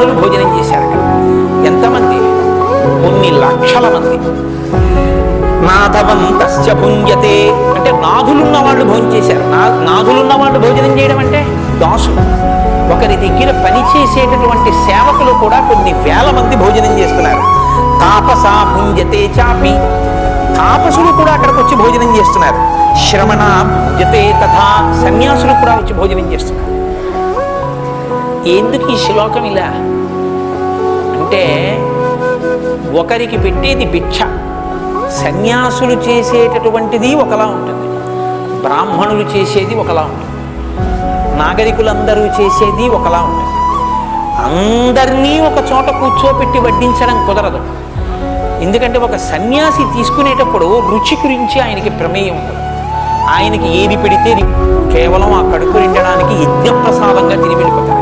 రోజులు భోజనం చేశారు ఎంతమంది? కొన్ని లక్షల మంది. నాథవంతశ్చ భుంజతే అంటే నాథులున్న వాళ్ళు భోజనం చేశారు. నా నాథులున్న వాళ్ళు భోజనం చేయడం అంటే దాసులు. ఒకరి దగ్గర పనిచేసేటటువంటి సేవకులు కూడా కొన్ని వేల మంది భోజనం చేస్తున్నారు. తాపసా భుంజతే చాపి. తాపసులు కూడా అక్కడికి వచ్చి భోజనం చేస్తున్నారు. శ్రమణ భుంజతే తథా సన్యాసులు కూడా వచ్చి భోజనం చేస్తున్నారు. ఎందుకు ఈ శ్లోకం ఇలా? అంటే ఒకరికి పెట్టేది భిక్ష. సన్యాసులు చేసేటటువంటిది ఒకలా ఉంటుంది. బ్రాహ్మణులు చేసేది ఒకలా ఉంటుంది. నాగరికులందరూ చేసేది ఒకలా ఉంటుంది. అందరినీ ఒక చోట కూర్చోపెట్టి వడ్డించడం కుదరదు. ఎందుకంటే ఒక సన్యాసి తీసుకునేటప్పుడు రుచి గురించి ఆయనకి ప్రమేయం ఉంటుంది ఆయనకి ఏది పెడితే కేవలం ఆ కడుపు నిండడానికి యజ్ఞప్రసాదంగా తిని వెళ్ళిపోతారు.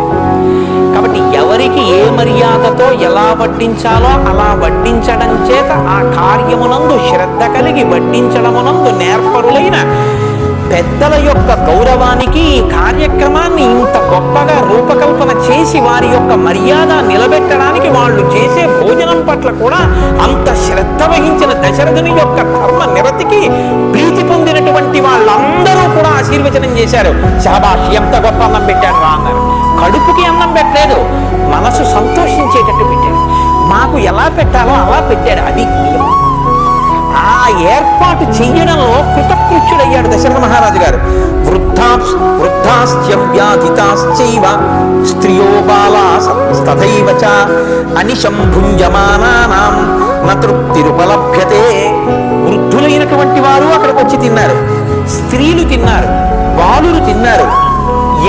కాబట్టి ఎవరికి ఏ మర్యాదతో ఎలా వడ్డించాలో అలా వడ్డించడం చేత ఆ కార్యమునందు శ్రద్ధ కలిగి వడ్డించడమునందు నేర్పరులైన పెద్దల యొక్క గౌరవానికి ఈ కార్యక్రమాన్ని ఇంత గొప్పగా రూపకల్పన చేసి వారి యొక్క మర్యాద నిలబెట్టడానికి వాళ్ళు చేసే భోజనం పట్ల కూడా అంత శ్రద్ధ వహించిన దశరథుని యొక్క ధర్మ నిరతికి ప్రీతి పొందినటువంటి వాళ్ళందరూ కూడా ఆశీర్వచనం చేశారు. శాబాష్ ఎంత గొప్ప అన్నం పెట్టాడు రా అన్నారు. కడుపుకి అన్నం పెట్టలేదు మనసు సంతోషించేటట్టు పెట్టాడు. మాకు ఎలా పెట్టాలో అలా పెట్టాడు అది. ఆ ఏర్పాటు చెయ్యడంలో కృతకృత్యుడయ్యాడు దశరథ మహారాజు గారు. వృద్ధాప్స్ వృద్ధాశ్చ వ్యాధితాశ్చైవ స్త్రియో బాలా చ అనిశం భుంజమానానాం వృద్ధులైనటువంటి వారు అక్కడికి వచ్చి తిన్నారు. స్త్రీలు తిన్నారు బాలురు తిన్నారు.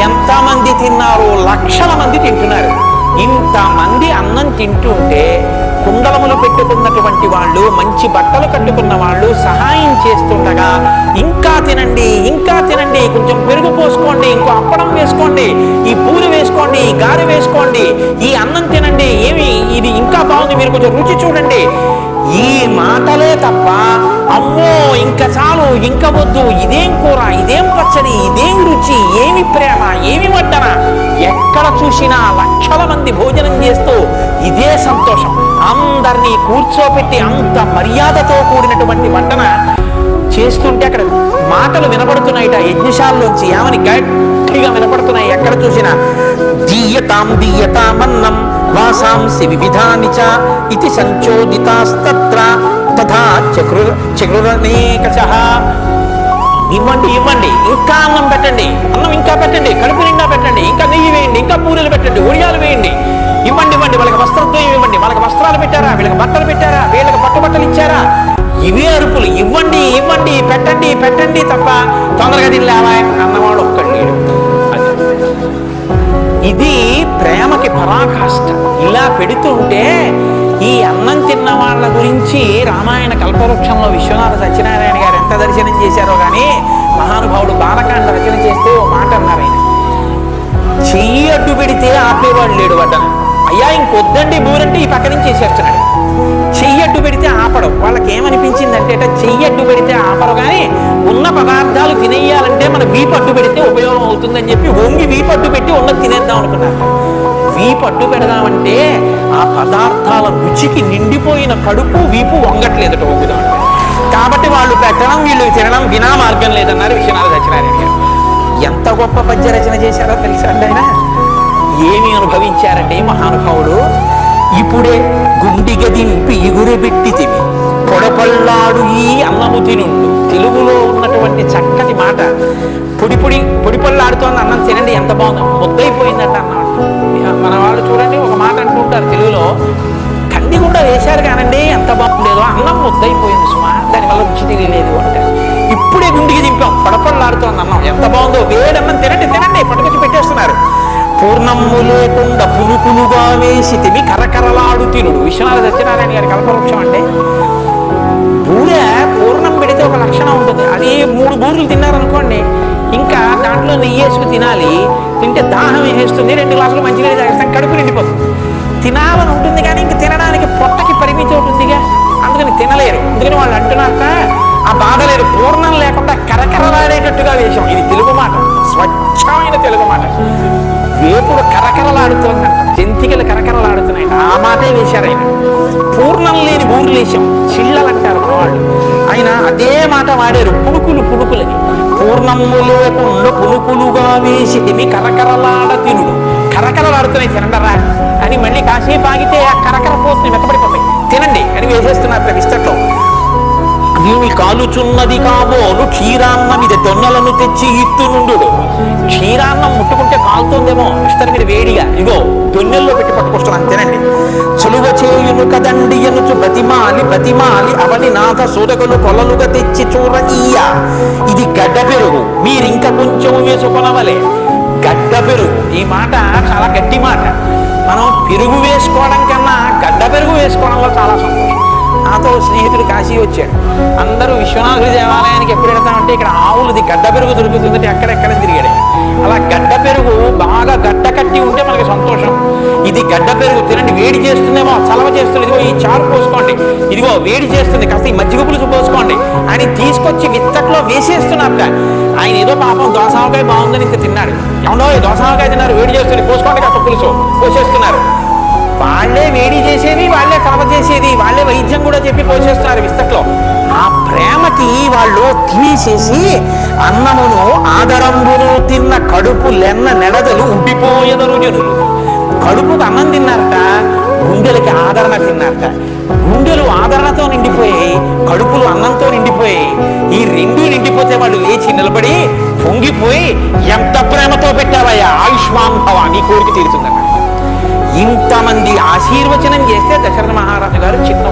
ఎంతమంది తిన్నారో లక్షల మంది తింటున్నారు. ఇంతమంది అన్నం తింటుంటే కుండలములు పెట్టుకున్నటువంటి వాళ్ళు మంచి బట్టలు కట్టుకున్న వాళ్ళు సహాయం చేస్తుండగా ఇంకా తినండి ఇంకా తినండి కొంచెం పెరుగు పోసుకోండి ఇంకో అప్పడం వేసుకోండి ఈ పూలు వేసుకోండి ఈ గారె వేసుకోండి ఈ అన్నం తినండి ఏమి ఇది ఇంకా బాగుంది మీరు కొంచెం రుచి చూడండి. ఈ మాటలే తప్ప అమ్మో ఇంకా చాలు ఇంకా వద్దు ఇదేం కూర ఇదేం పచ్చడి ఇదేం రుచి ఏమి ప్రేమ ఏమి వడ్డన ఎక్కడ చూసినా లక్షల మంది భోజనం చేస్తూ ఇదే సంతోషం. అందరినీ కూర్చోపెట్టి అంత మర్యాదతో కూడినటువంటి వడ్డన చేస్తుంటే అక్కడ మాటలు వినపడుతున్నాయిట యజ్ఞశాలలోంచి ఏమని గట్టిగా వినపడుతున్నాయి. ఎక్కడ చూసినా దీయతాం దీయతామన్నం వాసాంసి వివిధాని చ ఇది సంచోదితాస్తత్ర తథా చక్రు చక్రురనేకశః ఇవ్వండి ఇవ్వండి. ఇంకా అన్నం పెట్టండి. అన్నం ఇంకా పెట్టండి. కడుపు నిండా పెట్టండి. ఇంకా నెయ్యి వేయండి. ఇంకా పూరీలు పెట్టండి. ఒడియాలు వేయండి. ఇవ్వండి ఇవ్వండి. వాళ్ళకి వస్త్రద్వయం ఇవ్వండి. వాళ్ళకి వస్త్రాలు పెట్టారా? వీళ్ళకి బట్టలు పెట్టారా? వీళ్ళకి పట్టు బట్టలు ఇచ్చారా? ఇవే అరుపులు. ఇవ్వండి ఇవ్వండి. పెట్టండి పెట్టండి తప్ప తొందరగా తినలేవా అన్నవాడు ఒక్కడు అది. ఇది ప్రేమకి పరాకాష్ట. ఇలా పెడుతుంటే ఈ అన్నం తిన్న వాళ్ళ గురించి రామాయణ కల్పవృక్షంలో విశ్వనాథ సత్యనారాయణ గారు ఎంత దర్శనం చేశారో కానీ మహానుభావుడు బాలకాండ రచన చేస్తే ఓ మాట అన్నారు ఆయన. చెయ్యి అడ్డు పెడితే ఆపేవాడు లేడు వడ్డన. అయ్యా ఇంకొద్దండి బూరంటే ఈ పక్క నుంచి చేసేస్తున్నాడు చెయ్యి అడ్డు పెడితే ఆపడం. వాళ్ళకి ఏమనిపించిందంటే చెయ్యి అడ్డు పెడితే ఆపరు కానీ ఉన్న పదార్థాలు తినేయాలంటే మన వీపు అడ్డు పెడితే ఉపయోగం అవుతుందని చెప్పి వంగి వీపు అడ్డు పెట్టి ఉన్నది తినేద్దాం అనుకున్నారు. వీపు అడ్డు పెడదామంటే ఆ పదార్థాల రుచికి నిండిపోయిన కడుపు వీపు వంగట్లేదట వంగుదాం కాబట్టి వాళ్ళు పెట్టడం వీళ్ళు తినడం వినా మార్గం లేదన్నారు విశ్వనాథ సత్యనారాయణ గారు. ఎంత గొప్ప పద్య రచన చేశారో తెలుసా అండి ఆయన? ఏమి అనుభవించారండి మహానుభావుడు? ఇప్పుడే గుండిగ దింపి ఇగురు పెట్టితివి పొడపల్లాడు ఈ అన్నము తినుండు. తెలుగులో ఉన్నటువంటి చక్కటి మాట. పొడి పొడి పొడి పళ్ళాడుతోంది అన్నం తినండి ఎంత బాగుందో. ముద్దైపోయిందట అన్నమాట మన వాళ్ళు చూడండి ఒక మాట అంటుంటారు తెలుగులో. కందిగుండ వేశారు కానండి ఎంత బాగుండేదో. అన్నం ముద్దైపోయింది సుమా. దానివల్ల రుచి తెలియలేదు అంటే ఇప్పుడే గుండికి దింపాం. పొడపళ్ళాడుతోంది అన్నం. ఎంత బాగుందో. వేడన్నం తినండి తినండి. పట్టుకొచ్చి పెట్టేస్తున్నారు. పూర్ణమ్ము లేకుండా పులుపులుగా వేసి తిని కరకరలాడు తినుడు విశ్వనాథ సత్యనారాయణ గారి కల్పవృక్షం అంటే బూరె పూర్ణం పెడితే ఒక లక్షణం ఉంటుంది. అది మూడు బూరెలు తిన్నారనుకోండి ఇంకా దాంట్లో నెయ్యి వేసుకు తినాలి తింటే దాహం వేసేస్తుంది రెండు గ్లాసులు మంచిగా తాగిస్తాం కడుపు నిండిపోతుంది. తినాలని ఉంటుంది కానీ ఇంక తినడానికి పొట్టకి పరిమితి ఉంటుందిగా అందుకని తినలేరు. అందుకని వాళ్ళు అంటున్నాక ఆ బాధ లేదు పూర్ణం లేకుండా కరకరలాడేటట్టుగా వేశాం. ఇది తెలుగు మాట. స్వచ్ఛమైన తెలుగు మాట. వేపుడు కరకరలాడుతోందంట జంతికలు కరకరలాడుతున్నాయి. ఆ మాటే వేశారు ఆయన. పూర్ణం లేని ఊర్లేశం చిళ్ళలు అంటారు మన వాళ్ళు. ఆయన అదే మాట వాడారు పుణుకులు పుణుకులని. పూర్ణము లేకుండా పుణుకులుగా వేసి తిని కరకరలాడ తినుడు కరకరలాడుతున్నాయి తినండరా అని మళ్ళీ కాసేపు ఆగితే ఆ కరకర పోతుంది మెత్తపడిపోతాయి తినండి అని వేసేస్తున్నారు విస్తట్లో వీని కాలుచున్నది కాబోలు క్షీరాన్నం ఇది దొన్నలను తెచ్చి ఇత్తు నుండు క్షీరాన్నం ముట్టుకుంటే కాలుతుందేమో ఇస్తారు మీరు వేడిగా. ఇగో దొన్నెల్లో పెట్టి పట్టుకొస్తున్నాను తినండి చలువ చేయును కదండి ఎనుచు బతిమాలి బతిమాలి అవని నాథ సూరకులు కొలలుగా తెచ్చి చూడనీయ ఇది గడ్డ పెరుగు మీరింకా కొంచెం వేసుకొనవలే. గడ్డ పెరుగు ఈ మాట చాలా గట్టి మాట. మనం పెరుగు వేసుకోవడం కన్నా గడ్డ పెరుగు వేసుకోవడంలో చాలా సంతోషం. నాతో స్నేహితుడు కాశీ వచ్చాడు. అందరూ విశ్వనాథుడి దేవాలయానికి ఎప్పుడు వెళ్తామంటే ఇక్కడ ఆవులది గడ్డ పెరుగు దొరుకుతుందంటే ఎక్కడెక్కడ తిరిగాడు. అలా గడ్డ పెరుగు బాగా గడ్డ కట్టి ఉంటే మనకి సంతోషం. ఇది గడ్డ పెరుగు తినండి వేడి చేస్తుందేమో చలవ చేస్తుంది. ఇదిగో ఈ చారు పోసుకోండి. ఇదిగో వేడి చేస్తుంది కాస్త ఈ మజ్జిగ పులుసు పోసుకోండి. ఆయన తీసుకొచ్చి విత్తట్లో వేసేస్తున్నారు ఆయన ఏదో పాపం దోసావకాయ బాగుందని ఇంత తిన్నాడు. ఎవడో దోసావకాయ తిన్నారు వేడి చేస్తుంది పోసుకోండి కాస్త పులుసు. పోసేస్తున్నారు. వాళ్ళే వేడి చేసేది వాళ్ళే కలవ చేసేది వాళ్ళే వైద్యం కూడా చెప్పి పోసేస్తున్నారు విస్తట్లో. ఆ ప్రేమకి వాళ్ళు తీసేసి అన్నమును ఆదరంబును తిన్న కడుపు లెన్న నెడదలు ఉండిపోయేదరు జనులు. కడుపుకు అన్నం తిన్నారట గుండెలకి ఆదరణ తిన్నారట. గుండెలు ఆదరణతో నిండిపోయాయి కడుపులు అన్నంతో నిండిపోయాయి. ఈ రెండు నిండిపోతే వాళ్ళు లేచి నిలబడి పొంగిపోయి ఎంత ప్రేమతో పెట్టావయ్యా ఆయుష్మాన్ భవ నీ కోరిక తీరుతుందన్న ఇంతమంది ఆశీర్వచనం చేస్తే దశరథ మహారాజు గారు చిన్న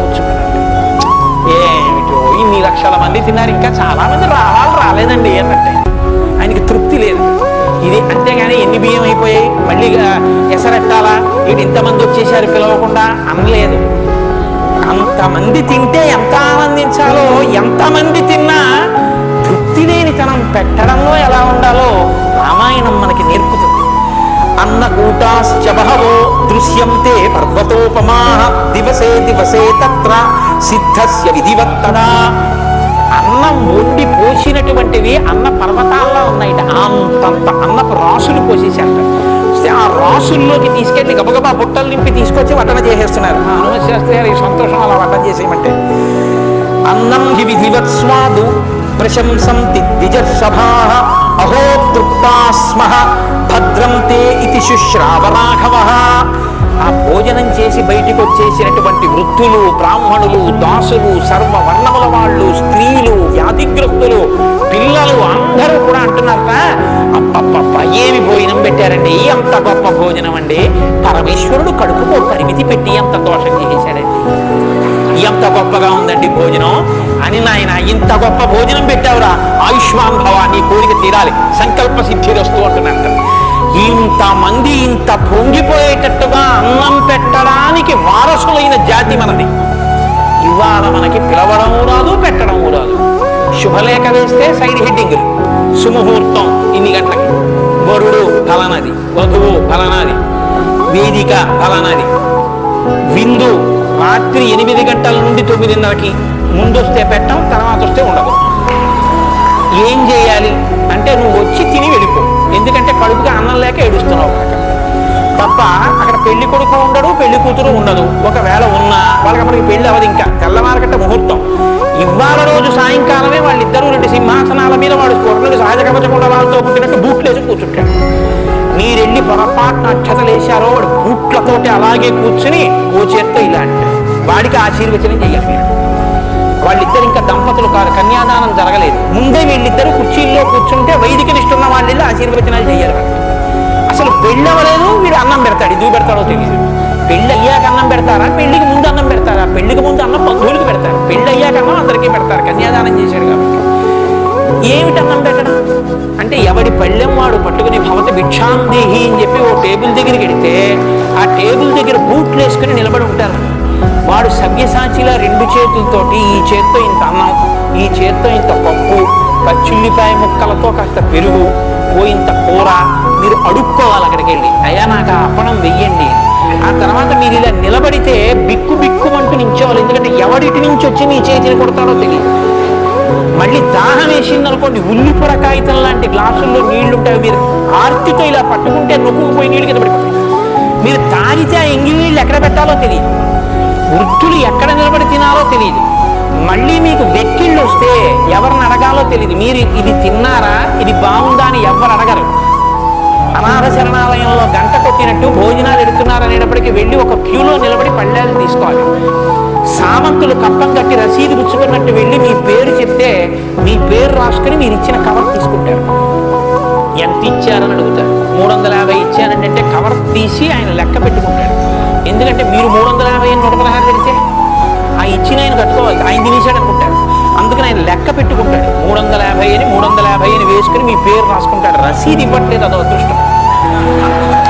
ఏమిటో ఇన్ని లక్షల మంది తిన్నారు ఇంకా చాలా మంది రావాలి రాలేదండి అన్నట్టే. ఆయనకి తృప్తి లేదు. ఇది అంతేగాని ఎన్ని బియ్యం అయిపోయాయి? మళ్ళీ ఎసరెట్టాలా వీడు ఇంతమంది వచ్చేసారు పిలవకుండా అనలేదు. అంతమంది తింటే ఎంత ఆనందించాలో ఎంతమంది తిన్నా తృప్తి లేనితనం పెట్టడంలో ఎలా ఉండాలో రామాయణం మనకి నేర్పుతుంది. అన్నకూటాశ్చ బహవో దృశ్యంతే పర్వతోపమా. దివసే దివసే తత్ర సిద్ధస్య విధివత్తదా అన్నం వండి పోసినటువంటివి అన్న పర్వతాల్లో ఉన్నాయట. అంతంత అన్నపు రాసులు పోసేసారట ఆ రాసుల్లోకి తీసుకెళ్ళి గబగబా బుట్టలు నింపి తీసుకొచ్చి వటన చేసేస్తున్నారు. హనుమశాస్త్రి గారి సంతోషం అలా వటన చేసేయమంటే. అన్నం హి విధివత్ స్వాదు ప్రశంసంతి సభా అహో స్మ భద్రం తే ఇతి శుశ్రావరాఘవ. ఆ భోజనం చేసి బయటికి వచ్చేసినటువంటి వృద్ధులు బ్రాహ్మణులు దాసులు సర్వ వర్ణముల వాళ్ళు స్త్రీలు వ్యాధిగ్రస్తులు పిల్లలు అందరూ కూడా అంటున్నారట. అప్పప్ప ఏమి భోజనం పెట్టారండి? అంత గొప్ప భోజనం అండి? పరమేశ్వరుడు కడుపుకో పరిమితి పెట్టి అంత దోషం చేశాడండి ఎంత గొప్పగా ఉందండి భోజనం? అని నాయన ఇంత గొప్ప భోజనం పెట్టావురా. ఆయుష్మాన్ భవ నీ కోరిక తీరాలి. సంకల్ప సిద్ధి వస్తూ అంటున్నట్టు ఇంతమంది ఇంత పొంగిపోయేటట్టుగా అన్నం పెట్టడానికి వారసులైన జాతి మనది. ఇవాళ మనకి పిలవడము రాదు పెట్టడము రాదు. శుభలేఖ వేస్తే సైడ్ హెడ్డింగ్. సుముహూర్తం ఇన్ని గంటలకి. వరుడు ఫలనది వధువు ఫలనాది వేదిక ఫలనాది. విందు రాత్రి ఎనిమిది గంటల నుండి తొమ్మిదిన్నరకి. ముందు వస్తే పెట్టం తర్వాత వస్తే ఉండదు ఏం చేయాలి? అంటే నువ్వు వచ్చి తిని వెళ్ళిపో. ఎందుకంటే కడుపుగా అన్నం లేక ఏడుస్తున్నావు తప్ప అక్కడ పెళ్ళి కొడుకు ఉండడు పెళ్ళి కూతురు ఉండదు. ఒకవేళ ఉన్నా వాళ్ళకి మనకి పెళ్ళి అవ్వదు ఇంకా. తెల్లవారకట్ట ముహూర్తం. ఇవాళ రోజు సాయంకాలమే వాళ్ళిద్దరూ రెండు సింహాసనాల మీద వాడు కొరలు సహజ కవచకుండా వాళ్ళతో పుట్టినట్టు బూట్లేసి కూర్చుంటాడు మీరెళ్ళి పొరపాటున అక్షతలేశారో వాడు బూట్లతోటి అలాగే కూర్చుని ఓ చేత్తో ఇలా వాడికి ఆశీర్వచనం చేయాలి మీరు. వాళ్ళిద్దరు ఇంకా దంపతులు కాదు కన్యాదానం జరగలేదు. ముందే వీళ్ళిద్దరు కుర్చీల్లో కూర్చుంటే వైదికనిష్ఠున్న వాళ్ళు వెళ్ళి ఆశీర్వచనాలు చేయాలి అసలు పెళ్ళవలేదు వీడు అన్నం పెడతాడు. ఇది పెడతాడో తెలియదు. పెళ్ళి అయ్యాక అన్నం పెడతారా? పెళ్ళికి ముందు అన్నం పెడతారా? పెళ్ళికి ముందు అన్నం బంధువులకు పెడతారు? పెళ్ళి అయ్యాక అన్నం అందరికీ పెడతారు. కన్యాదానం చేశాడు కాబట్టి. ఏమిటి అన్నం పెట్టడం? అంటే ఎవడి పళ్ళెం వాడు పట్టుకుని భవత భిక్షాందేహి అని చెప్పి ఓ టేబుల్ దగ్గరికి వెడితే ఆ టేబుల్ దగ్గర బూట్లు వేసుకుని నిలబడి ఉంటారు. వాడు సవ్యసాచిలా రెండు చేతులతోటి ఈ చేత్తో ఇంత అన్నం ఈ చేత్తో ఇంత పప్పు పచ్చిల్లిపాయ ముక్కలతో కాస్త పెరుగు పోయింత కూర మీరు అడుక్కోవాలి అక్కడికి వెళ్ళి. అయ్యా నాకు ఆ అప్పడం వెయ్యండి. ఆ తర్వాత మీరు ఇలా నిలబడితే బిక్కు బిక్కుమంటూ నించోవాలి. ఎందుకంటే ఎవడిటి నుంచి వచ్చి మీ చేతిని కొడతాడో తెలియదు. మళ్ళీ దాహం వేసింది అనుకోండి ఉల్లిపొర కాగితం లాంటి గ్లాసుల్లో నీళ్ళు ఉంటాయి. మీరు ఆర్తితో ఇలా పట్టుకుంటే నొక్కుపోయి నీళ్ళు కింద పడిపోతాయి. మీరు తాగితే ఆ ఎంగిలి నీళ్ళు ఎక్కడ పెట్టాలో తెలియదు. వృద్ధులు ఎక్కడ నిలబడి తినాలో తెలియదు మళ్ళీ మీకు వెక్కిళ్ళు వస్తే ఎవరిని అడగాలో తెలియదు మీరు ఇది తిన్నారా? ఇది బాగుందా అని ఎవరు అడగరు. అనాథ శరణాలయంలో గంట కొట్టినట్టు భోజనాలు ఎడుతున్నారు అనేటప్పటికీ వెళ్ళి ఒక క్యూలో నిలబడి పళ్ళేలు తీసుకోవాలి. సామంతులు కప్పం కట్టి రసీదు గుచ్చుకున్నట్టు వెళ్ళి మీ పేరు చెప్తే మీ పేరు రాసుకుని మీరు ఇచ్చిన కవర్ తీసుకుంటారు. ఎంత ఇచ్చారని అడుగుతారు? మూడు వందల యాభై ఇచ్చానంటే అంటే కవర్ తీసి ఆయన లెక్క పెట్టుకుంటాడు. ఎందుకంటే మీరు మూడు వందల యాభై నూట పదహారు పెడితే ఆ ఇచ్చిన ఆయన కట్టుకోవాలి. ఆయన తినేశాడు అనుకుంటాడు. అందుకని ఆయన లెక్క పెట్టుకుంటాడు. మూడు వందల యాభై అని మూడు వందల యాభై అని వేసుకుని మీ పేరు రాసుకుంటాడు. రసీదు ఇవ్వట్లేదు అదో అదృష్టం.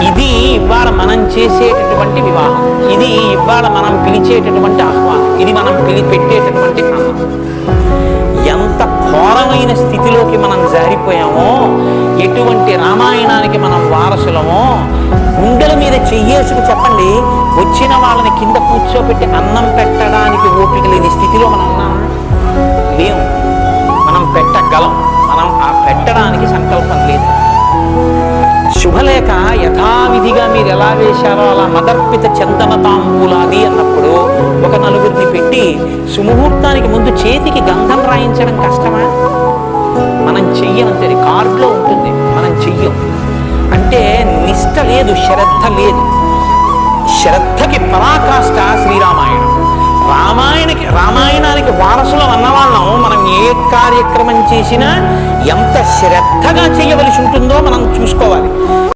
ఇది ఇవాళ మనం చేసేటటువంటి వివాహం. ఇది ఇవాళ మనం పిలిచేటటువంటి ఆహ్వానం. ఇది మనం పిలి పెట్టేటటువంటి అన్నం. ఎంత ఘోరమైన స్థితిలోకి మనం జారిపోయామో ఎటువంటి రామాయణానికి మనం వారసులమో గుండెల చెయ్యేసుకు చెప్పండి. వచ్చిన వాళ్ళని కింద కూర్చోబెట్టి అన్నం పెట్టడానికి ఓపిక లేని స్థితిలో మనం ఉన్నామా లేవు మనం పెట్టగలం. మనం ఆ పెట్టడానికి సంకల్పం లేదు. శుభలేఖ యథావిధిగా మీరు ఎలా వేశారో అలా మదర్పిత చందన తాంబూలాది అన్నప్పుడు ఒక నలుగురిని పెట్టి సుముహూర్తానికి ముందు చేతికి గంధం రాయించడం కష్టమా? మనం చెయ్యమంతే కార్డులో ఉంటుంది. మనం చెయ్యం. అంటే నిష్ట లేదు శ్రద్ధ లేదు. శ్రద్ధకి పరాకాష్ట శ్రీరామాయణం. రామాయణకి రామాయణానికి వారసులం అన్నవాళ్ళం. మనం ఏ కార్యక్రమం చేసినా ఎంత శ్రద్ధగా చేయవలసి ఉంటుందో మనం చూసుకోవాలి.